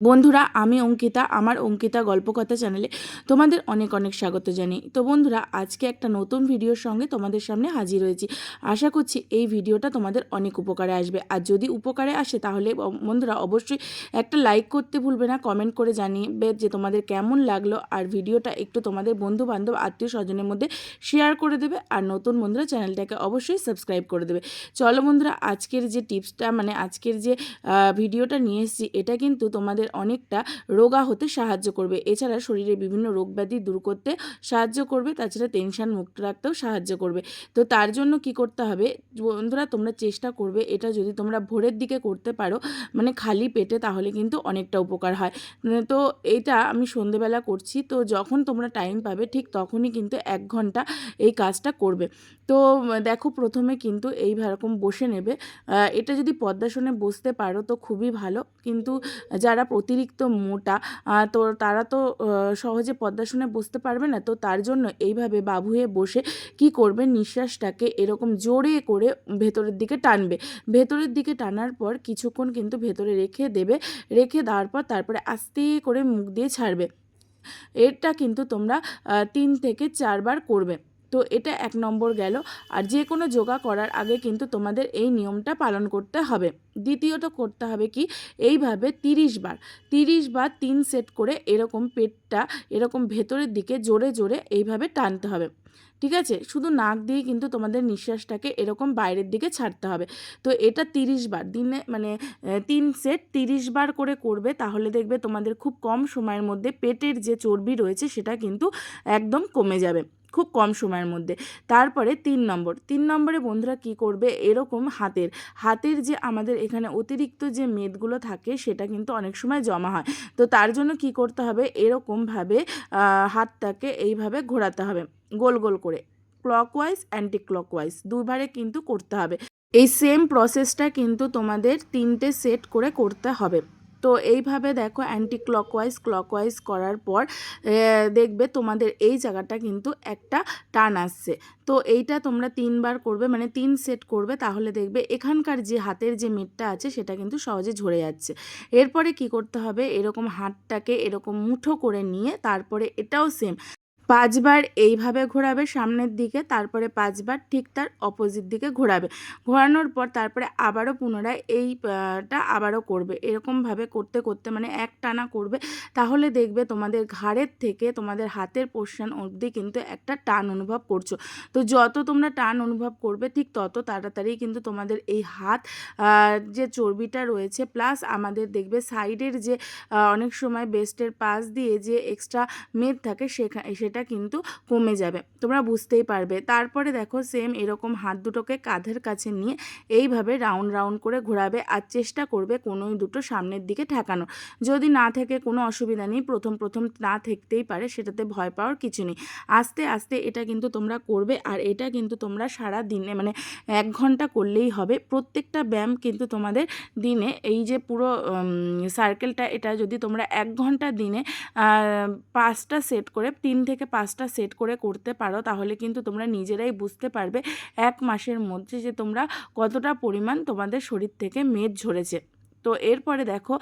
বন্ধুরা, আমি অঙ্কিতা, আমার অঙ্কিতা গল্পকথা চ্যানেলে তোমাদের অনেক অনেক স্বাগত জানাই। তো বন্ধুরা, আজকে একটা নতুন ভিডিওর সঙ্গে তোমাদের সামনে হাজির হয়েছি। আশা করছি এই ভিডিওটা তোমাদের অনেক উপকারে আসবে। আর যদি উপকারে আসে, তাহলে বন্ধুরা, অবশ্যই একটা লাইক করতে ভুলবে না, কমেন্ট করে জানিয়ে যে তোমাদের কেমন লাগল। আর ভিডিওটা একটু তোমাদের বন্ধু বান্ধব আত্মীয় স্বজনের মধ্যে শেয়ার করে দেবে। আর নতুন বন্ধুরা, চ্যানেলটাকে অবশ্যই সাবস্ক্রাইব করে দেবে। চলো বন্ধুরা, আজকের যে টিপসটা মানে আজকের যে ভিডিওটা নিয়ে এসেছি, এটা কিন্তু তোমাদের অনেকটা রোগা হতে সাহায্য করবে। এছাড়া শরীরে বিভিন্ন রোগ ব্যাধি দূর করতে সাহায্য করবে, তাছাড়া টেনশন মুক্ত রাখতেও সাহায্য করবে। তো তার জন্য কি করতে হবে? বন্ধুরা, তোমরা চেষ্টা করবে এটা যদি তোমরা ভোরের দিকে করতে পারো মানে খালি পেটে, তাহলে কিন্তু অনেকটা উপকার হয়। তো এটা আমি সন্ধেবেলা করছি, তো যখন তোমরা টাইম পাবে, ঠিক তখনই কিন্তু এক ঘণ্টা এই কাজটা করবে। তো দেখো প্রথমে কিন্তু এই রকম বসে নেবে। এটা যদি পদ্মাসনে বসতে পারো, তো খুবই ভালো। কিন্তু যারা অতিরিক্ত মোটা তো তারা তো সহজে পদ্মাসনে বসতে পারবে না। তো তার জন্য এইভাবে বাবু হয়ে বসে কি করবে? নিঃশ্বাসটাকে এরকম জোরে করে ভেতরের দিকে টানবে। ভেতরের দিকে টানার পর কিছুক্ষণ কিন্তু ভেতরে রেখে দেবে। রেখে দেওয়ার পর তারপরে আস্তে করে মুখ দিয়ে ছাড়বে। এটা কিন্তু তোমরা তিন থেকে চারবার করবে। তো এটা এক নম্বর গেল। আর যে কোনো যোগা করার আগে কিন্তু তোমাদের এই নিয়মটা পালন করতে হবে। দ্বিতীয়ত করতে হবে কি? এইভাবে তিরিশ বার তিরিশ বার তিন সেট করে এরকম পেটটা এরকম ভেতরের দিকে জোরে জোরে এইভাবে টানতে হবে। ঠিক আছে? শুধু নাক দিয়ে কিন্তু তোমাদের নিঃশ্বাসটাকে এরকম বাইরের দিকে ছাড়তে হবে। তো এটা তিরিশ বার, দিনে মানে তিন সেট তিরিশ বার করে করবে, তাহলে দেখবে তোমাদের খুব কম সময়ের মধ্যে পেটের যে চর্বি রয়েছে সেটা কিন্তু একদম কমে যাবে, খুব কম সময়ের মধ্যে। তারপরে তিন নম্বর, তিন নম্বরে বন্ধুরা কি করবে? এরকম হাতের হাতের যে আমাদের এখানে অতিরিক্ত যে মেদগুলো থাকে সেটা কিন্তু অনেক সময় জমা হয়। তো তার জন্য কি করতে হবে? এরকমভাবে হাতটাকে এইভাবে ঘোরাতে হবে। গোল গোল করে। ক্লকওয়াইজ অ্যান্টি ক্লকওয়াইজ দুবারে কিন্তু করতে হবে। এই সেম প্রসেসটা কিন্তু তোমাদের তিনটে সেট করে করতে হবে। তো এইভাবে দেখো অ্যান্টি ক্লকওয়াইজ ক্লকওয়াইজ করার পর দেখবে তোমাদের এই জায়গাটা কিন্তু একটা টান আসছে। তো এইটা তোমরা তিনবার করবে মানে তিন সেট করবে, তাহলে দেখবে এখানকার যে হাতের যে মেটটা আছে, সেটা কিন্তু সহজে ঝরে যাচ্ছে। এরপরে কি করতে হবে? এরকম হাতটাকে এরকম মুঠো করে নিয়ে তারপরে এটাও সেম পাঁচবার এইভাবে ঘোরাবে সামনের দিকে, তারপরে পাঁচবার ঠিক তার অপোজিট দিকে ঘোরাবে। ঘোরানোর পর তারপরে আবারও পুনরায় এইটা আবারও করবে। এরকমভাবে করতে করতে মানে এক টানা করবে। তাহলে দেখবে তোমাদের ঘাড়ের থেকে তোমাদের হাতের পোর্শন অবধি কিন্তু একটা টান অনুভব করছ। তো যত তোমরা টান অনুভব করবে ঠিক তত তাড়াতাড়ি কিন্তু তোমাদের এই হাত যে চর্বিটা রয়েছে প্লাস আমাদের দেখবে সাইডের যে অনেক সময় বেস্টের পাশ দিয়ে যে এক্সট্রা মেদ থাকে, সেখা সেটা কিন্তু কমে যাবে। তোমরা বুঝতেই পারবে। তারপরে দেখো সেম এরকম হাত দুটোকে কাঁধের কাছে নিয়ে এইভাবে রাউন্ড রাউন্ড করে ঘোরাবে আর চেষ্টা করবে কোনোই দুটো সামনের দিকে ঠেকানো যদি না থেকে কোনো অসুবিধা নেই, প্রথম প্রথম না থাকতেই পারে, সেটাতে ভয় পাওয়ার কিছু নেই। আস্তে আস্তে এটা কিন্তু তোমরা করবে আর এটা কিন্তু তোমরা সারা দিনে মানে এক ঘণ্টা করলেই হবে। প্রত্যেকটা ব্যায়াম কিন্তু তোমাদের দিনে এই যে পুরো সার্কেলটা এটা যদি তোমরা এক ঘণ্টা দিনে পাঁচটা সেট করে তিন থেকে পাঁচটা সেট করে করতে পারো, তাহলে কিন্তু তোমরা নিজেরাই বুঝতে পারবে এক মাসের মধ্যে যে তোমরা কতটা পরিমাণ তোমাদের শরীর থেকে মেদ ঝরেছে। তো এরপরে দেখো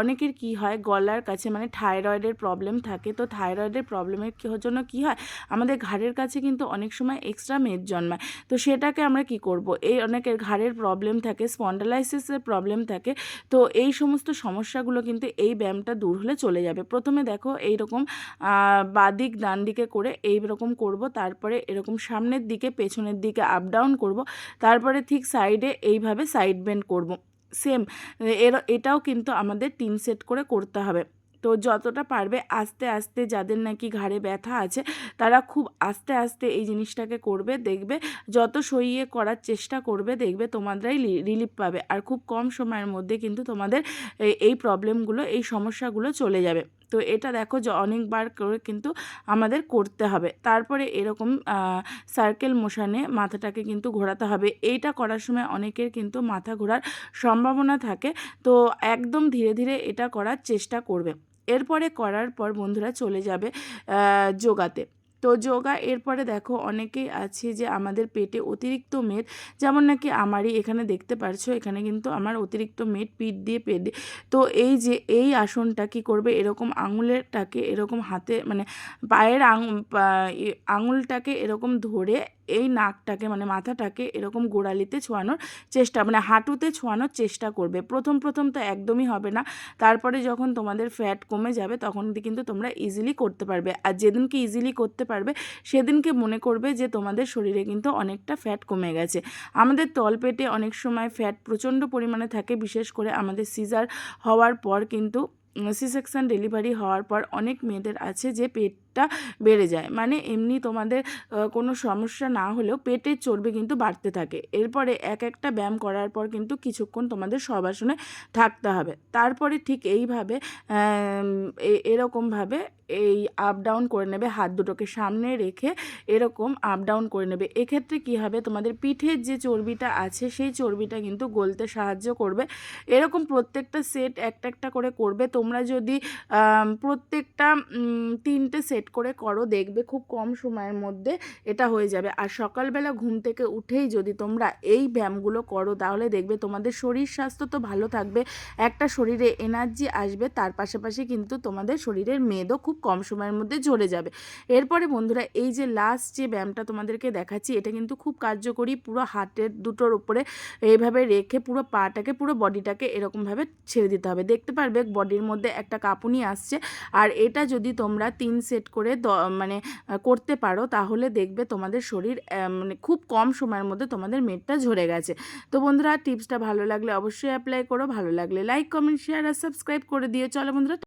অনেকের কি হয়, গলার কাছে মানে থাইরয়েডের প্রবলেম থাকে। তো থাইরয়েডের প্রবলেমের জন্য কি হয়, আমাদের ঘাড়ের কাছে কিন্তু অনেক সময় এক্সট্রা মেদ জন্মায়। তো সেটাকে আমরা কি করব? এই অনেকের ঘাড়ের প্রবলেম থাকে স্পন্ডালাইসিসের প্রবলেম থাকে। তো এই সমস্ত সমস্যাগুলো কিন্তু এই ব্যায়ামটা দূর হলে চলে যাবে। প্রথমে দেখো, এইরকম বাদিক ডান দিকে করে এই রকম করব, তারপরে এরকম সামনের দিকে, পেছনের দিকে আপ ডাউন করব, তারপরে ঠিক সাইডে এইভাবে সাইড বেন্ড করব। সেম এর, এটাও কিন্তু আমাদের তিন সেট করে করতে হবে। তো যতটা পারবে আস্তে আস্তে যাদের নাকি ঘাড়ে ব্যথা আছে, তারা খুব আস্তে আস্তে এই জিনিসটাকে করবে, দেখবে, যত সইয়ে করার চেষ্টা করবে, দেখবে তোমাদেরাই রিলিফ পাবে। আর খুব কম সময়ের মধ্যে কিন্তু তোমাদের এই- প্রবলেমগুলো এই সমস্যাগুলো চলে যাবে। তো এটা দেখো যে অনেকবার করে কিন্তু আমাদের করতে হবে। তারপরে এরকম সার্কেল মোশানে মাথাটাকে কিন্তু ঘোরাতে হবে। এইটা করার সময় অনেকের কিন্তু মাথা ঘোরার সম্ভাবনা থাকে। তো একদম ধীরে ধীরে এটা করার চেষ্টা করবে। এরপরে করার পর বন্ধুরা চলে যাবে যোগাতে। তো যোগা এরপরে দেখো অনেকেই আছে যে আমাদের পেটে অতিরিক্ত মেদ, যেমন নাকি আমারই এখানে দেখতে পারছ, এখানে কিন্তু আমার অতিরিক্ত মেদ পিঠ দিয়ে পেট তো এই যে এই আসনটা কি করবে? এরকম আঙুলেরটাকে এরকম হাতে মানে পায়ের আঙুলটাকে এরকম ধরে এই নাকটাকে মানে মাথাটাকে এরকম গোড়ালিতে ছোঁয়ানোর চেষ্টা মানে হাঁটুতে ছোঁয়ানোর চেষ্টা করবে। প্রথম প্রথম তো একদমই হবে না। তারপরে যখন তোমাদের ফ্যাট কমে যাবে, তখন কিন্তু তোমরা ইজিলি করতে পারবে। আর যেদিনকে ইজিলি করতে পারবে, সেদিনকে মনে করবে যে তোমাদের শরীরে কিন্তু অনেকটা ফ্যাট কমে গেছে। আমাদের তলপেটে অনেক সময় ফ্যাট প্রচণ্ড পরিমাণে থাকে, বিশেষ করে আমাদের সিজার হওয়ার পর কিন্তু সি সেকশন ডেলিভারি হওয়ার পর অনেক মেয়েদের আছে যে পেটটা বেড়ে যায়। মানে এমনি তোমাদের কোনো সমস্যা না হলেও পেটের চর্বি কিন্তু বাড়তে থাকে। এরপরে এক একটা ব্যায়াম করার পর কিন্তু কিছুক্ষণ তোমাদের সবাসনে থাকতে হবে। তারপরে ঠিক এইভাবে এরকমভাবে এই আপ ডাউন করে নেবে হাত দুটোকে সামনে রেখে এরকম আপ ডাউন করে নেবে। এক্ষেত্রে কি হবে? তোমাদের পিঠের যে চর্বিটা আছে সেই চর্বিটা কিন্তু গলতে সাহায্য করবে। এরকম প্রত্যেকটা সেট একটা একটা করে করবে। তোমরা যদি প্রত্যেকটা তিনটে সেট করে করো, দেখবে খুব কম সময়ের মধ্যে এটা হয়ে যাবে। আর সকালবেলা ঘুম থেকে উঠেই যদি তোমরা এই ব্যায়ামগুলো করো, তাহলে দেখবে তোমাদের শরীর স্বাস্থ্য তো ভালো থাকবে, একটা শরীরে এনার্জি আসবে, তার পাশাপাশি কিন্তু তোমাদের শরীরের মেদও খুব কম সময়ের মধ্যে ঝরে যাবে। এরপরে বন্ধুরা, এই যে লাস্ট যে ব্যায়ামটা তোমাদেরকে দেখাচ্ছি, এটা কিন্তু খুব কার্যকরী, পুরো হাতের দুটোর উপরে এইভাবে রেখে পুরো পাটাকে, পুরো বডিটাকে এরকমভাবে ছেড়ে দিতে হবে। দেখতে পারবে বডির মধ্যে একটা কাঁপুনি আসছে, আর এটা যদি তোমরা তিন সেট করে মানে করতে পারো, তাহলে দেখবে তোমাদের শরীর মানে খুব কম সময়ের মধ্যে তোমাদের মেদটা ঝরে গেছে। তো বন্ধুরা, টিপসটা ভালো লাগলে অবশ্যই অ্যাপ্লাই করো, ভালো লাগলে লাইক কমেন্ট শেয়ার আর সাবস্ক্রাইব করে দিও। চলো বন্ধুরা